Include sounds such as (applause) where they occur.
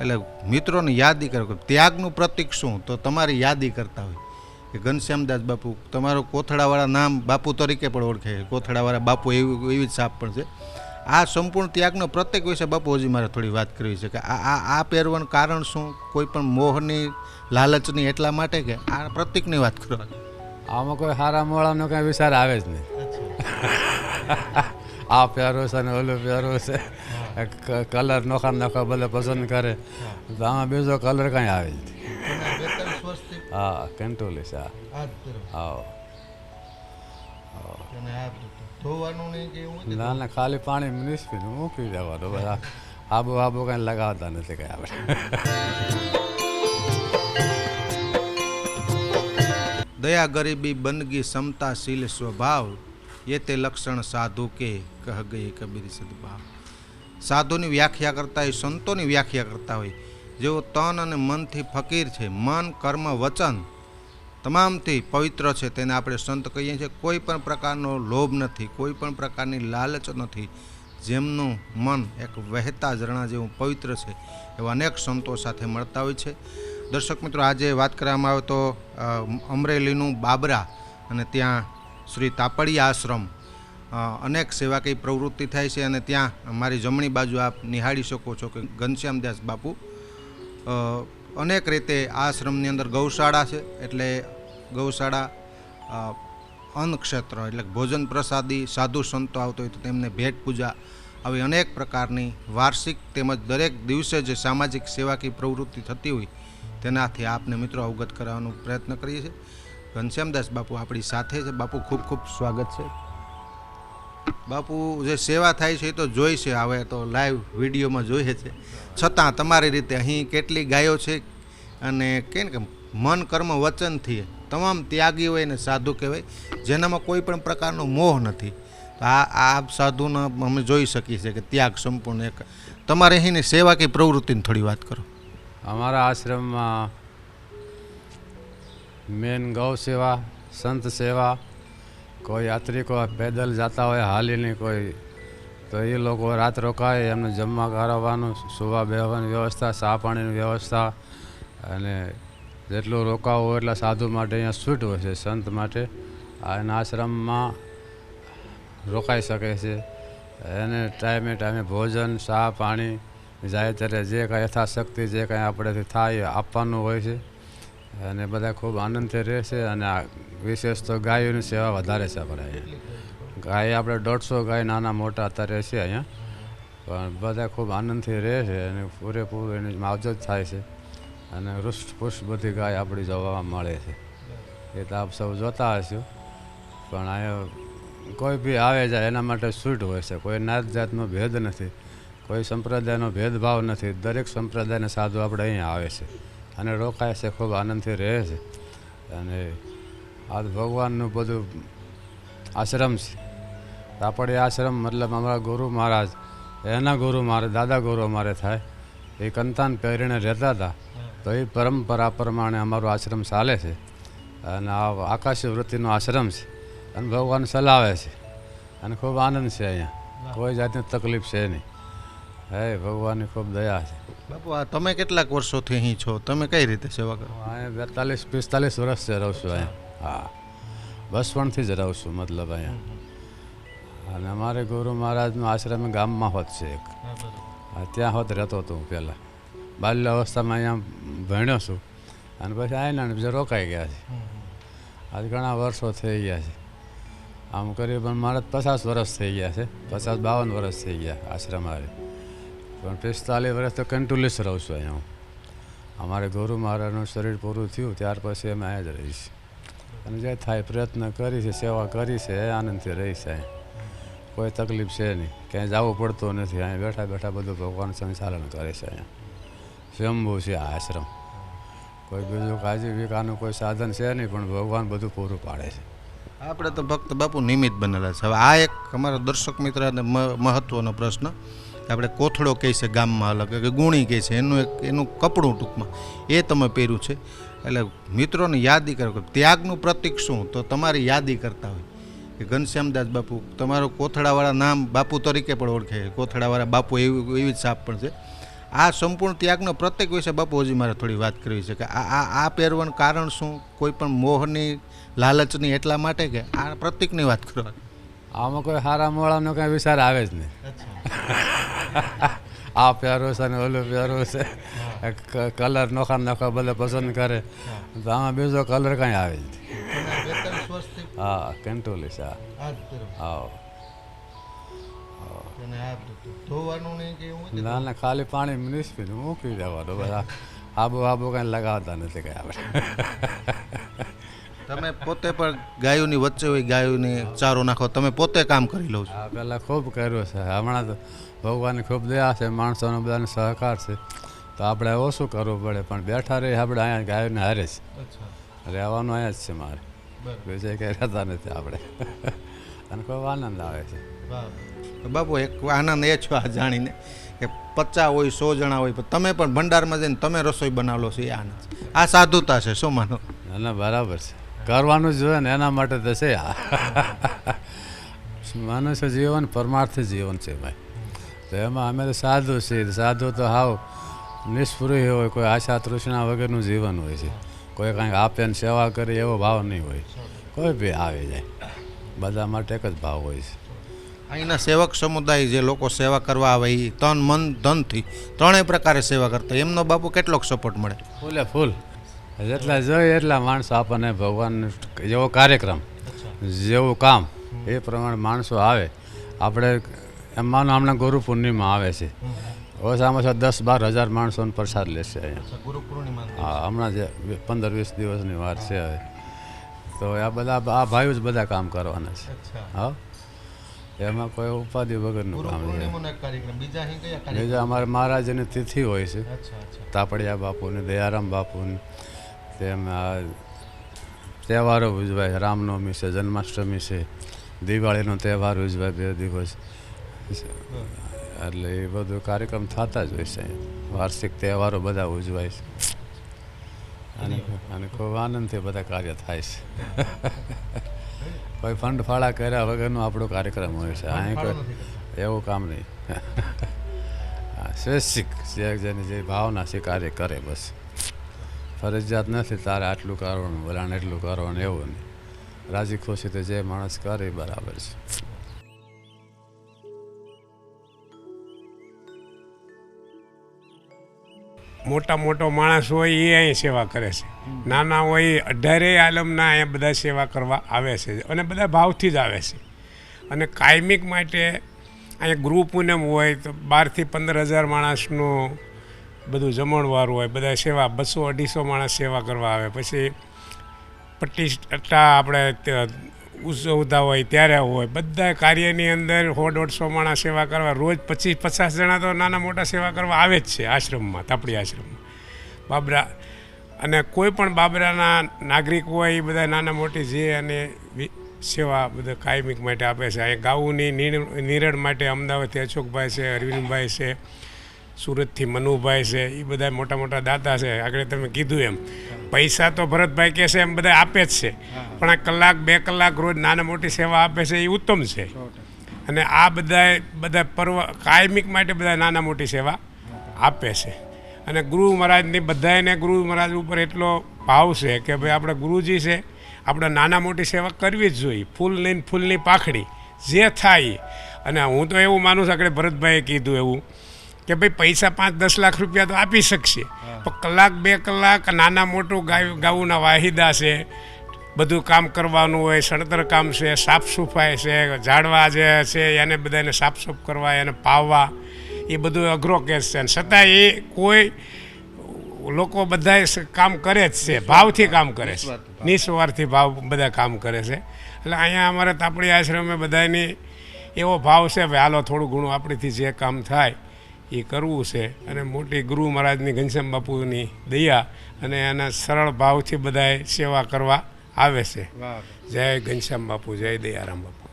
એટલે મિત્રોને યાદી કરો ત્યાગનું પ્રતીક શું? તો તમારી યાદી કરતા હોય. કે ઘનશ્યામદાસ બાપુ તમારો કોથળાવાળા નામ બાપુ તરીકે પણ ઓળખે છે. કોથળાવાળા બાપુ એવી એવી જ સાપ પણ છે. આ સંપૂર્ણ ત્યાગનો પ્રત્યેક વિશે બાપુ હજી મારે થોડી વાત કરવી છે કે આ આ આ પહેરવાનું કારણ શું? કોઈ પણ મોહની લાલચની એટલા માટે કે આ પ્રતિકની વાત કરો આમાં કોઈ સારા મોળાનો કાંઈ વિચાર આવે જ નહીં. (laughs) આ પહેરો છે ને ઓલું પહેરવું છે. કલર નોખા નોખા ભલે પસંદ કરે. તો આમાં બીજો કલર કાંઈ આવે જ હા કંટ્રોલ છે હા. હા ના ના ખાલી પાણી મ્યુનિસિપલ મૂકી દેવાનું બધા આબુ આબુ કાંઈ લગાવતા નથી કાંઈ આપણે. દયા ગરીબી બંદગી સમતાશીલ સ્વભાવ એ તે લક્ષણ સાધુ કે કહ ગઈ કબીર સદભાવ. સાધુની વ્યાખ્યા કરતા હોય, સંતોની વ્યાખ્યા કરતા હોય. જેઓ તન અને મનથી ફકીર છે, મન, કર્મ, વચન તમામથી પવિત્ર છે, તેને આપણે સંત કહીએ છીએ. કોઈ પણ પ્રકારનો લોભ નથી, કોઈ પણ પ્રકારની લાલચ નથી. જેમનું મન એક વહેતા ઝરણા જેવું પવિત્ર છે, એવા અનેક સંતો સાથે મળતા હોય છે. દર્શક મિત્રો, આજે વાત કરવામાં આવે તો અમરેલીનું બાબરા અને ત્યાં શ્રી તાપડિયા આશ્રમ અનેક સેવાકીય પ્રવૃત્તિ થાય છે અને ત્યાં મારી જમણી બાજુ આપ નિહાળી શકો છો કે ઘનશ્યામદાસ બાપુ. અનેક રીતે આશ્રમની અંદર ગૌશાળા છે એટલે ગૌશાળા અન્ન એટલે ભોજન પ્રસાદી, સાધુ સંતો આવતો હોય તો તેમને ભેટ પૂજા આવી અનેક પ્રકારની વાર્ષિક તેમજ દરેક દિવસે જે સામાજિક સેવાકીય પ્રવૃત્તિ થતી હોય તેનાથી આપને મિત્રો અવગત કરાવવાનો પ્રયત્ન કરીએ છીએ. ઘનશ્યામદાસ બાપુ આપણી સાથે છે. બાપુ, ખૂબ ખૂબ સ્વાગત છે. બાપુ, જે સેવા થાય છે એ તો જોઈ છે, હવે તો લાઈવ વિડીયોમાં જોઈએ છે. છતાં તમારી રીતે અહીં કેટલી ગાયો છે અને કેમ કે મન, કર્મ વચનથી તમામ ત્યાગી હોય ને સાધુ કહેવાય, જેનામાં કોઈ પણ પ્રકારનો મોહ નથી. તો આ આ સાધુનો અમે જોઈ શકીએ છીએ કે ત્યાગ સંપૂર્ણ એક. તમારે અહીંની સેવા કે પ્રવૃત્તિની થોડી વાત કરો. અમારા આશ્રમમાં મેન ગૌ સેવા, સંત સેવા કોઈ યાત્રિકો પેદલ જતા હોય, હાલીની કોઈ, તો એ લોકો રાત રોકાય, એમને જમવા કરાવવાનું સુવા બેહવાની વ્યવસ્થા, ચા પાણીની વ્યવસ્થા, અને જેટલું રોકાવું એટલા સાધુ માટે અહીંયા છૂટ હોય છે, સંત માટે. આ આશ્રમમાં રોકાઈ શકે છે. એને ટાઈમે ટાઈમે ભોજન, ચા, પાણી, જાય ત્યારે જે કાંઈ યથાશક્તિ, જે કાંઈ આપણેથી થાય આપવાનું હોય છે. અને બધા ખૂબ આનંદથી રહે છે અને વિશેષ તો ગાયોની સેવા વધારે છે આપણે અહીંયા. ગાય આપણે દોઢસો ગાય નાના મોટા અત્યારે છે અહીંયા. પણ બધા ખૂબ આનંદથી રહે છે અને પૂરેપૂરું એની માવજત થાય છે. અને હૃષ્ટપુષ્ટ બધી ગાય આપણી જોવા મળે છે. એ તો આપ સૌ જોતા હશું. પણ અહીંયા કોઈ બી આવે જાય એના માટે છૂટ હોય છે. કોઈ નાત જાતનો ભેદ નથી. કોઈ સંપ્રદાયનો ભેદભાવ નથી. દરેક સંપ્રદાયના સાધુ આપણે અહીંયા આવે છે. અને રોકાય છે ખૂબ આનંદથી રહે છે. અને આ ભગવાનનું બધું આશ્રમ છે. આપણે આશ્રમ મતલબ અમારા ગુરુ મહારાજ એના ગુરુ મારે દાદા ગુરુ અમારે થાય. એ કંતાન પહેરીને રહેતા હતા. તો એ પરંપરા પ્રમાણે અમારો આશ્રમ ચાલે છે. અને આ આકાશી વૃત્તિનો આશ્રમ છે. અને ભગવાન ચલાવે છે. અને ખૂબ આનંદ છે અહીંયા. કોઈ જાતની તકલીફ છે નહીં. હે ભગવાનની ખૂબ દયા છે. બાપુ આ તમે કેટલાક વર્ષોથી અહીં છો? તમે કઈ રીતે સેવા કરો? અહીંયા બેતાલીસ પિસ્તાલીસ વર્ષથી રહું છું અહીંયા. હા. બસપણથી જ રહું છું મતલબ અહીંયા. અને અમારે ગુરુ મહારાજનો આશ્રમ ગામમાં હોત છે એક. ત્યાં હોત રહેતો હતો હું પહેલાં. બાલ્ય અવસ્થામાં અહીંયા ભણ્યો છું. અને પછી આવીને બીજા રોકાઈ ગયા છે. આજ ઘણા વર્ષો થઈ ગયા છે. આમ કરીએ પણ મારા પચાસ વર્ષ થઈ ગયા છે. પચાસ બાવન વર્ષ થઈ ગયા આશ્રમ આવે. પણ પિસ્તાલીસ વર્ષ તો કન્ટિન્યુઅસ રહું છું અહીંયા હું. અમારે ગુરુ મહારાજનું શરીર પૂરું થયું, ત્યાર પછી અમે અહીંયા જ રહીશ અને જે થાય પ્રયત્ન કરી છે, સેવા કરી છે આનંદથી રહી છે કોઈ તકલીફ છે નહીં. ક્યાંય જવું પડતું નથી. અહીંયા બેઠા બેઠા બધું ભગવાન સંચાલન કરે છે અહીંયા. સ્વયંભૂ છે આ આશ્રમ. કોઈ બીજું આજીવિકાનું કોઈ સાધન છે નહીં, પણ ભગવાન બધું પૂરું પાડે છે. આપણે તો ભક્ત બાપુ નિમિત્ત બનેલા છે. હવે આ એક અમારા દર્શક મિત્રને મહત્વનો પ્રશ્ન. આપણે કોથળો કહે છે ગામમાં અલગ કે ગુણી કહે છે એનું એક એનું કપડું ટૂંકમાં એ તમે પહેર્યું છે. એટલે મિત્રોને યાદી કરો કે ત્યાગનું પ્રતિક શું? તો તમારી યાદી કરતા હોય. કે ઘનશ્યામદાસ બાપુ તમારો કોથળાવાળા નામ બાપુ તરીકે પણ ઓળખે છે. કોથળાવાળા બાપુ એવી એવી જ સાપ પણ છે. આ સંપૂર્ણ ત્યાગનો પ્રત્યેક વિશે બાપુ હજી મારે થોડી વાત કરવી છે કે આ આ આ પહેરવાનું કારણ શું? કોઈ પણ મોહની લાલચની એટલા માટે કે આ પ્રતિકની વાત કરો આમાં કોઈ હારા મોળાનો કાંઈ વિચાર આવે જ નહીં. (laughs) આ પ્યારો છે ને ઓલું પ્યારું છે. કલર નોખા નોખા બધા પસંદ કરે. તો આમાં બીજો કલર કાંઈ આવે જ હા કંટ્રોલ છે હા ના ના ખાલી પાણી નિસ્પીને મૂકી દેવાનું બધા આબુ આબુ કાંઈ લગાવતા નથી કાંઈ આપણે. તમે પોતે પણ ગાયોની વચ્ચે હોય ગાયોને ચારો નાખો તમે પોતે કામ કરી લો છો. પહેલાં ખૂબ કર્યું છે. હમણાં તો ભગવાનની ખૂબ દયા છે માણસોનો બધાને સહકાર છે. તો આપણે ઓછું કરવું પડે પણ બેઠા રહી આપણે અહીંયા ગાયોને હારે છે રહેવાનું અહીંયા જ છે મારે. બીજે કંઈ રહેતા નથી આપણે. (laughs) અને ખૂબ આનંદ આવે છે. બાપુ એક આનંદ એ છો આ જાણીને કે પચાસ હોય સો જણા હોય પણ તમે પણ ભંડારમાં જઈને તમે રસોઈ બનાવો છો એ આનંદ આ સાધુતા છે શું માનો? ના બરાબર છે. કરવાનું જ જોઈએ ને એના માટે તો છે મનુષ્ય જીવન પરમાર્થી જીવન છે ભાઈ. તો એમાં અમે તો સાધુ છીએ. સાધુ તો હાવ નિષ્પૃહી હોય કોઈ આશા તૃષ્ણા વગરનું જીવન હોય છે. કોઈ કાંઈક આપે ને સેવા કરે એવો ભાવ નહીં હોય. કોઈ બી આવી જાય. બધા માટે એક જ ભાવ હોય છે. અહીંના સેવક સમુદાય જે લોકો સેવા કરવા આવે એ તન મન ધનથી ત્રણેય પ્રકારે સેવા કરતા એમનો બાપુ કેટલોક સપોર્ટ મળે? ફૂલે ફૂલ. જેટલા જોઈએ એટલા માણસો આપણને ભગવાન જેવો કાર્યક્રમ જેવું કામ એ પ્રમાણે માણસો આવે. આપણે એમ માનો હમણાં ગુરુ પૂર્ણિમા આવે છે. ઓછામાં ઓછા દસ બાર હજાર માણસોનો પ્રસાદ લેશે અહીંયા. હા હમણાં જે પંદર વીસ દિવસની વાર છે હવે. તો આ બધા આ ભાઈઓ જ બધા કામ કરવાના છે. હા. એમાં કોઈ ઉપાધિ વગરનું કામ છે બીજા અમારે મહારાજની તિથિ હોય છે. તાપડિયા બાપુને દયારામ બાપુને. તેમ આ તહેવારો ઉજવાય. રામનવમી છે જન્માષ્ટમી છે દિવાળીનો તહેવાર ઉજવાય બે દિવસ. એટલે એ બધું કાર્યક્રમ થતા જ હોય છે. વાર્ષિક તહેવારો બધા ઉજવાય છે. અને અને ખૂબ આનંદથી બધા કાર્ય થાય છે. કોઈ ફંડ ફાળા કર્યા વગરનો આપણો કાર્યક્રમ હોય છે. અહીં કોઈ એવું કામ નહીં. સ્વૈચ્છિક જે જેની જે ભાવના છે કાર્ય કરે બસ. ફરજિયાત નથી, તારે આટલું કરવાનું બોલાને એટલું કરવાનું, એવું નહીં. રાજી ખુશી તો જે માણસ કરે બરાબર છે. મોટા મોટો માણસ હોય એ અહીં સેવા કરે છે. નાના હોય અઢારે આલમના અહીંયા બધા સેવા કરવા આવે છે અને બધા ભાવથી જ આવે છે. અને કાયમિક માટે અહીંયા ગૃહ પૂનમ હોય તો બારથી પંદર હજાર માણસનું બધું જમણવાર હોય, બધા સેવા, બસો અઢીસો માણસ સેવા કરવા આવે. પછી પચીસ ટકા આપણે ઉજવતા હોય, ત્યારે હોય. બધા કાર્યની અંદર સો દોઢસો માણસ સેવા કરવા, રોજ પચીસ પચાસ જણા તો નાના મોટા સેવા કરવા આવે જ છે, આશ્રમમાં, તાપડી આશ્રમમાં. બાબરા અને કોઈ પણ બાબરાના નાગરિક હોય, એ બધા નાના મોટી જે અને સેવા બધા કાયમિક માટે આપે છે. અહીંયા ગાઉની નિરણ માટે અમદાવાદથી અશોકભાઈ છે, અરવિંદભાઈ છે સુરતથી મનુભાઈ છે એ બધા મોટા મોટા દાતા છે આગળ તમે કીધું એમ. પૈસા તો ભરતભાઈ કહે છે એમ બધા આપે જ છે. પણ આ કલાક બે કલાક રોજ નાના મોટી સેવા આપે છે એ ઉત્તમ છે. અને આ બધા બધા પર્વ કાયમિક માટે બધા નાના મોટી સેવા આપે છે. અને ગુરુ મહારાજની બધાને ગુરુ મહારાજ ઉપર એટલો ભાવ છે કે ભાઈ આપણે ગુરુજી છે આપણે નાના મોટી સેવા કરવી જ જોઈએ. ફૂલ લઈને ફૂલની પાખડી જે થાય. અને હું તો એવું માનું છું આપણે ભરતભાઈએ કીધું એવું કે ભાઈ પૈસા પાંચ દસ લાખ રૂપિયા તો આપી શકશે. પણ કલાક બે કલાક નાના મોટું ગાય ગાઉના વાહિદા છે બધું કામ કરવાનું હોય સણતર કામ છે સાફ સફાઈ છે ઝાડવા જે છે એને બધાને સાફ સૂફ કરવા એને પાવવા એ બધું અઘરો કેસ છે. અને છતાં એ કોઈ લોકો બધા કામ કરે જ છે ભાવથી કામ કરે છે. નિસ્વાર્થી ભાવ. બધા કામ કરે છે. એટલે અહીંયા અમારે તાપડી આશ્રમે બધાની એવો ભાવ છે ભાઈ હાલો થોડું ઘણું આપણીથી જે કામ થાય એ કરવું છે. અને મોટી ગુરુ મહારાજની ઘનશ્યામ બાપુની દયા અને એના સરળ ભાવથી બધાએ સેવા કરવા આવે છે. જય ઘનશ્યામ બાપુ જય દયારામ બાપુ.